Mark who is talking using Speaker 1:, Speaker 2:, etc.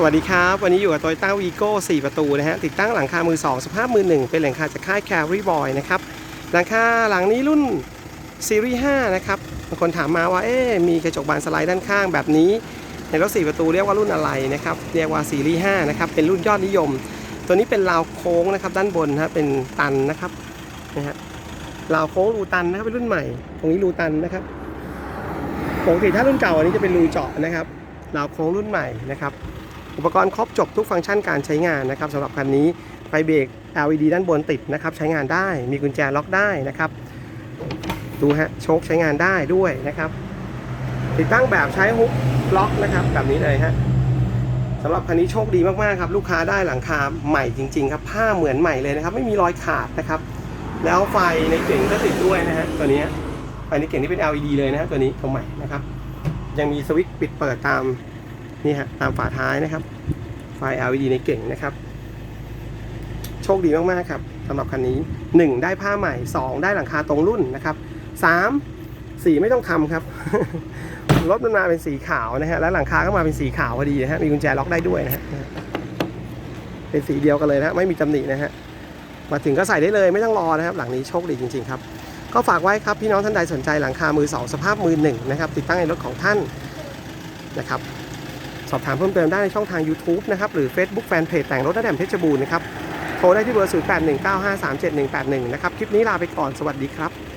Speaker 1: สวัสดีครับ วันนี้อยู่กับ Toyota Vigo 4ประตูนะฮะ ติดตั้งหลังคามือ 2 สภาพมือ 1 เป็นหลังคาจากค่าย Carry Boy นะครับ หลังคาหลังนี้รุ่นซีรีส์5นะครับบางคนถามมาว่า เอ๊มีกระจกบานสไลด์ด้านข้างแบบนี้ ในรถ 4 ประตูเรียกว่ารุ่นอะไรนะครับ เรียกว่าซีรีส์5นะครับ เป็นรุ่นยอดนิยม ตัวนี้เป็นราวโค้งนะครับ ด้านบนนะฮะเป็นตันนะครับนะฮะราวโค้งรูตันนะครับเป็นรุ่นใหม่ ตรงนี้รูตันนะครับ ปกติถ้ารุ่นเก่าอันนี้จะเป็นรูเจาะนะครับราวโค้งรุ่นใหม่นะครับ อุปกรณ์ครบจบทุกฟังก์ชันการใช้งานนะครับสำหรับคันนี้ไฟเบรก LED ด้านบนติดนะครับใช้งานได้ มีกุญแจล็อกได้นะครับดูฮะโชคใช้งานได้ด้วยนะครับ ติดตั้งแบบใช้ฮุกล็อกนะครับแบบนี้เลยฮะสำหรับคันนี้โชคดีมากๆครับลูกค้าได้หลังคาใหม่จริง ๆ ครับผ้าเหมือนใหม่เลยนะครับ ไม่มีรอยขาดนะครับ แล้วไฟในเก่งก็ติดด้วยนะฮะตัวนี้ไฟในเก่งนี่เป็น LED เลยนะฮะตัวนี้ตัวใหม่นะครับ ยังมีสวิตช์ปิดเปิดตาม นี่ฮะตามฝาท้ายนะครับ ไฟ LED ในเก่งนะครับ โชคดีมากๆครับสำหรับคันนี้ 1 ได้ผ้าใหม่ 2 ได้หลังคาตรงรุ่นนะครับ 3 สีไม่ต้องทำครับ รถมันมาเป็นสีขาวนะฮะ แล้วหลังคาก็มาเป็นสีขาวพอดีนะฮะ มีกุญแจล็อกได้ด้วยนะฮะ เป็นสีเดียวกันเลยนะฮะ ไม่มีตำหนินะฮะ มาถึงก็ใส่ได้เลยไม่ต้องรอนะครับ หลังนี้โชคดีจริงๆครับ ก็ฝากไว้ครับพี่น้องท่านใดสนใจหลังคามือสองสภาพมือหนึ่งนะครับ ติดตั้งในรถของท่านนะครับ สอบถามเพิ่มเติมได้ในช่องทาง YouTube นะครับหรือ Facebook Fanpage แต่งรถน้าแดมเพชรบูรณ์นะครับโทรได้ที่เบอร์ 0819537181 นะครับ คลิปนี้ลาไปก่อนสวัสดีครับ